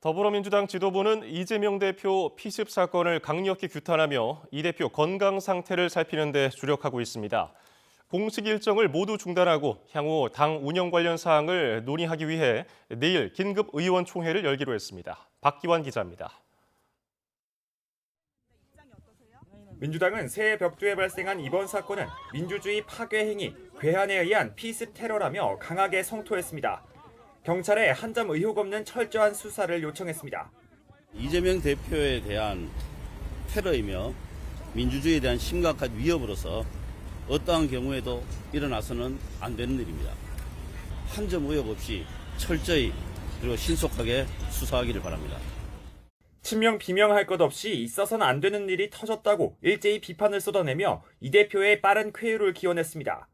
더불어민주당 지도부는 이재명 대표 피습 사건을 강력히 규탄하며 이 대표 건강 상태를 살피는 데 주력하고 있습니다. 공식 일정을 모두 중단하고 향후 당 운영 관련 사항을 논의하기 위해 내일 긴급 의원총회를 열기로 했습니다. 박기환 기자입니다. 민주당은 새해 벽두에 발생한 이번 사건은 민주주의 파괴 행위, 괴한에 의한 피습 테러라며 강하게 성토했습니다. 경찰에 한 점 의혹 없는 철저한 수사를 요청했습니다. 이재명 대표에 대한 테러이며 민주주의에 대한 심각한 위협으로서 어떠한 경우에도 일어나서는 안 되는 일입니다. 한 점 의혹 없이 철저히 그리고 신속하게 수사하기를 바랍니다. 친명 비명할 것 없이 있어서는 안 되는 일이 터졌다고 일제히 비판을 쏟아내며 이 대표의 빠른 쾌유를 기원했습니다.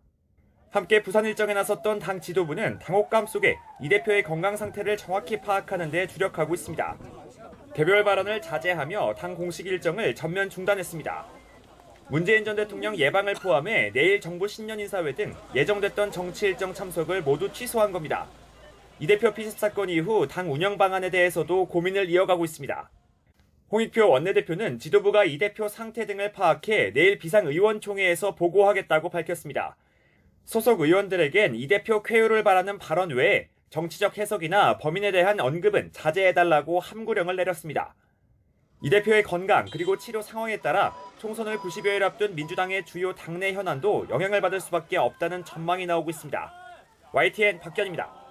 함께 부산 일정에 나섰던 당 지도부는 당혹감 속에 이 대표의 건강 상태를 정확히 파악하는 데 주력하고 있습니다. 개별 발언을 자제하며 당 공식 일정을 전면 중단했습니다. 문재인 전 대통령 예방을 포함해 내일 정부 신년 인사회 등 예정됐던 정치 일정 참석을 모두 취소한 겁니다. 이 대표 피습 사건 이후 당 운영 방안에 대해서도 고민을 이어가고 있습니다. 홍익표 원내대표는 지도부가 이 대표 상태 등을 파악해 내일 비상의원총회에서 보고하겠다고 밝혔습니다. 소속 의원들에겐 이 대표 쾌유를 바라는 발언 외에 정치적 해석이나 범인에 대한 언급은 자제해달라고 함구령을 내렸습니다. 이 대표의 건강 그리고 치료 상황에 따라 총선을 90여일 앞둔 민주당의 주요 당내 현안도 영향을 받을 수밖에 없다는 전망이 나오고 있습니다. YTN 박견입니다.